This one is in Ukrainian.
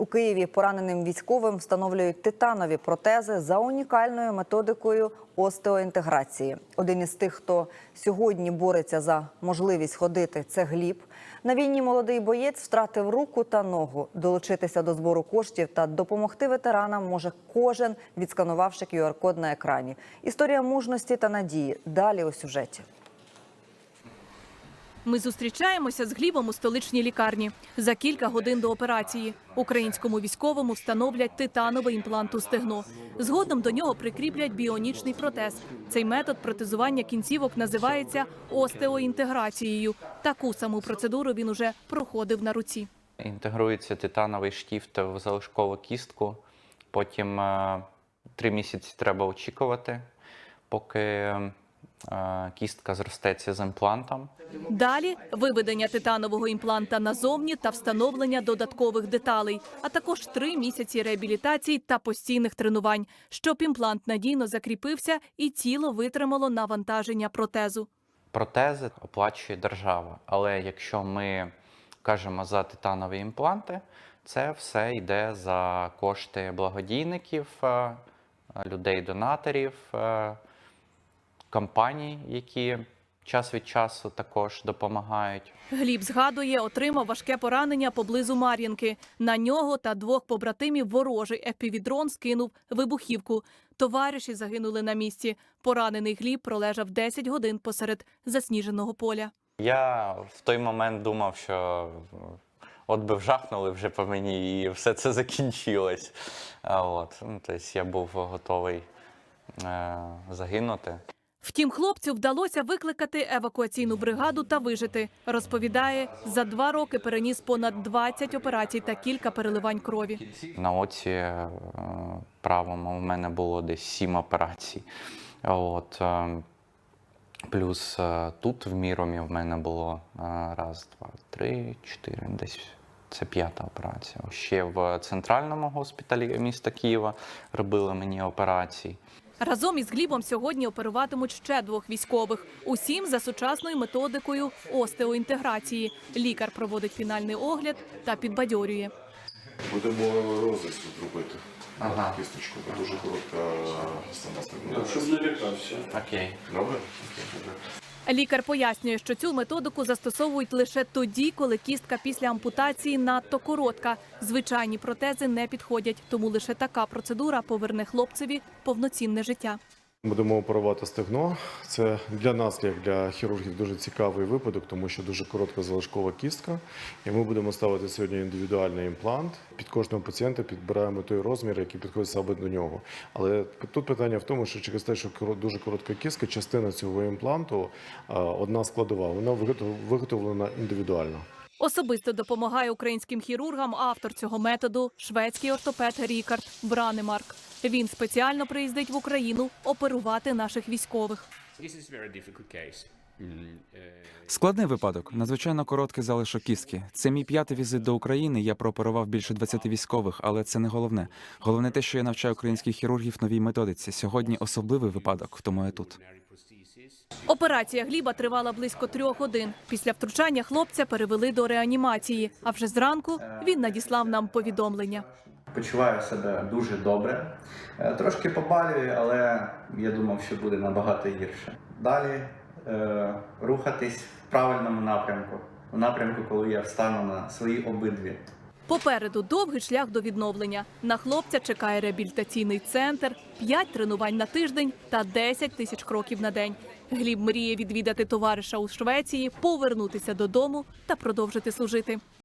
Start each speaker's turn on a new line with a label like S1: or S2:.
S1: У Києві пораненим військовим встановлюють титанові протези за унікальною методикою остеоінтеграції. Один із тих, хто сьогодні бореться за можливість ходити, це Гліб. На війні молодий боєць втратив руку та ногу. Долучитися до збору коштів та допомогти ветеранам може кожен, відсканувавши QR-код на екрані. Історія мужності та надії. Далі у сюжеті.
S2: Ми зустрічаємося з Глібом у столичній лікарні. За кілька годин до операції українському військовому встановлять титановий імплант у стегно. Згодом до нього прикріплять біонічний протез. Цей метод протезування кінцівок називається остеоінтеграцією. Таку саму процедуру він уже проходив на руці.
S3: Інтегрується титановий штіфт в залишкову кістку. Потім е, три місяці треба очікувати, поки кістка зростеться з імплантом.
S2: Далі виведення титанового імпланта назовні та встановлення додаткових деталей, а також три місяці реабілітації та постійних тренувань, щоб імплант надійно закріпився і тіло витримало навантаження протезу.
S3: Протези оплачує держава. Але якщо ми кажемо за титанові імпланти, це все йде за кошти благодійників, е, людей-донаторів, е, компаній, які час від часу також допомагають.
S2: Гліб згадує, отримав важке поранення поблизу Мар'їнки. На нього та двох побратимів ворожий епівідрон скинув вибухівку. Товариші загинули на місці. Поранений Гліб пролежав 10 годин посеред засніженого поля.
S3: Я в той момент думав, що от би вжахнули вже по мені, і все це закінчилось. А От. Ну, тобто я був готовий е, загинути.
S2: Втім, хлопцю вдалося викликати евакуаційну бригаду та вижити. Розповідає, за два роки переніс понад 20 операцій та кілька переливань крові.
S3: На оці е, правому в мене було десь сім операцій. От. е, Плюс е, тут в Міромі в мене було раз, два, три, чотири, десь це п'ята операція. Ще в центральному госпіталі міста Києва робили мені операції.
S2: Разом із Глібом сьогодні оперуватимуть ще двох військових. Усім за сучасною методикою остеоінтеграції. Лікар проводить фінальний огляд та підбадьорює.
S4: Будемо розріз тут робити.
S3: Ага.
S4: Кісточку, бо дуже коротка сама стегна.
S5: Щоб не лякався.
S3: Окей.
S4: Добре?
S2: Лікар пояснює, що цю методику застосовують лише тоді, коли кістка після ампутації надто коротка. Звичайні протези не підходять, тому лише така процедура поверне хлопцеві повноцінне життя.
S4: Будемо оперувати стегно. Це для нас, як для хірургів, дуже цікавий випадок, тому що дуже коротка залишкова кістка. І ми будемо ставити сьогодні індивідуальний імплант. Під кожного пацієнта підбираємо той розмір, який підходить саме до нього. Але тут питання в тому, що через те, що дуже коротка кістка, частина цього імпланту, одна складова, вона виготов- виготовлена індивідуально.
S2: Особисто допомагає українським хірургам автор цього методу шведський ортопед Рікард Бранемарк. Він спеціально приїздить в Україну оперувати наших військових.
S5: Uh,
S6: Складний випадок, надзвичайно короткий залишок кістки. Це мій п'ятий візит до України. Я прооперував більше 20 військових, але це не головне. Головне те, що я навчаю українських хірургів новій методиці. Сьогодні особливий випадок, тому я тут.
S2: Операція Гліба тривала близько трьох годин. Після втручання хлопця перевели до реанімації. А вже зранку він надіслав нам повідомлення.
S7: Почуваю себе дуже добре. Е, Трошки побалюю, але я думав, що буде набагато гірше. Далі е, рухатись в правильному напрямку, у напрямку, коли я встану на свої обидві.
S2: Попереду довгий шлях до відновлення. На хлопця чекає реабілітаційний центр, 5 тренувань на тиждень та 10 тисяч кроків на день. Гліб мріє відвідати товариша у Швеції, повернутися додому та продовжити служити.